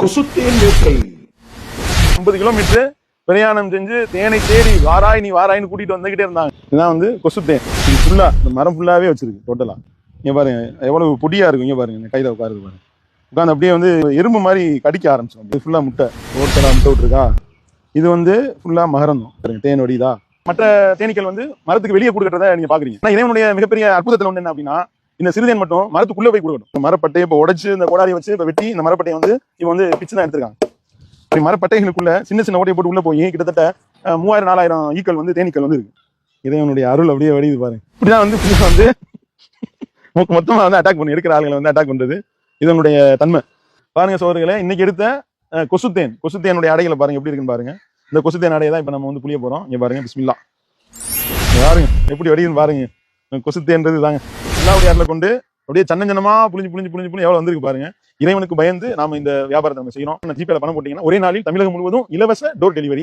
கொசுத்தேன் வேட்டை ஐம்பது கிலோமீட்டர் பிரயாணம் செஞ்சு தேனை தேடி வாராய் நீ வாராயின்னு கூட்டிட்டு வந்துகிட்டே இருந்தாங்க. இதுதான் வந்து கொசுத்தேன். இது ஃபுல்லா இந்த மரம் ஃபுல்லாவே வச்சிருக்கு டோட்டலா இங்க பாருங்க எவ்வளவு பொடியா இருக்கும் இங்க பாருங்க இந்த கையில உட்காருது பாருங்க. உட்காந்து அப்படியே வந்து எறும்பு மாதிரி கடிக்க ஆரம்பிச்சோம் இது ஃபுல்லா முட்டை. ஓட்டலா முட்டை விட்டுருக்கா? இது வந்து ஃபுல்லா மகரந்தம் பாருங்க தேன் வடிதா மற்ற தேனீக்கள் வந்து மரத்துக்கு வெளியே கொடுக்கறத நீங்க பாக்குறீங்க. ஆனா இதனுடைய மிகப்பெரிய அற்புதத்துல ஒண்ணு என்ன அப்படின்னா இந்த சிறுதேன் மட்டும் மரத்துக்குள்ள போய் கொடுக்கணும். மரப்பட்டையை இப்போ இந்த கோடாரி வச்சு இப்போ வெட்டி இந்த மரப்பட்டையை வந்து இவன் வந்து பிச்சு தான் எடுத்திருக்காங்க. இப்படி மரப்பட்டைகளுக்குள்ள சின்ன சின்ன ஓட்டையை போட்டு உள்ள போய் கிட்டத்தட்ட மூவாயிரம் நாலாயிரம் ஈக்கள் வந்து தேனீக்கள் வந்து இருக்கு. இறைவனுடைய அருள் அப்படியே வடியுது பாருங்க. இப்படிதான் வந்து வந்து மொத்தமாக மொத்தமா வந்து அட்டாக் பண்ணி எடுக்கிற ஆளுங்களை வந்து அட்டாக் பண்றது. இதனுடைய தன்மை. பாருங்க சோதர்களே இன்னைக்கு எடுத்த கொசுத்தேன். கொசுத்தேனுடைய அடைகளை பாருங்க எப்படி இருக்குன்னு பாருங்க. இந்த கொசுத்தேன் அடையை தான் இப்ப நம்ம வந்து புளிய போறோம். இங்க பாருங்க பிஸ்மில்லா. பாருங்க எப்படி வடியுதுன்னு பாருங்க. கொசுத்தேன்றது தாங்க. எல்லாவுடைய கொண்டு அப்படியே சன்னஞ்சனமா புளிஞ்சு புளிஞ்சு புளிஞ்சு புளிஞ்சு எவ்வளவு வந்திருக்கு பாருங்க. இறைவனுக்கு பயந்து நாம இந்த வியாபாரத்தை நம்ம செய்யணும் ஜிபேல பணம் போட்டீங்கன்னா ஒரே நாளில் தமிழகம் முழுவதும் இலவச டோர் டெலிவரி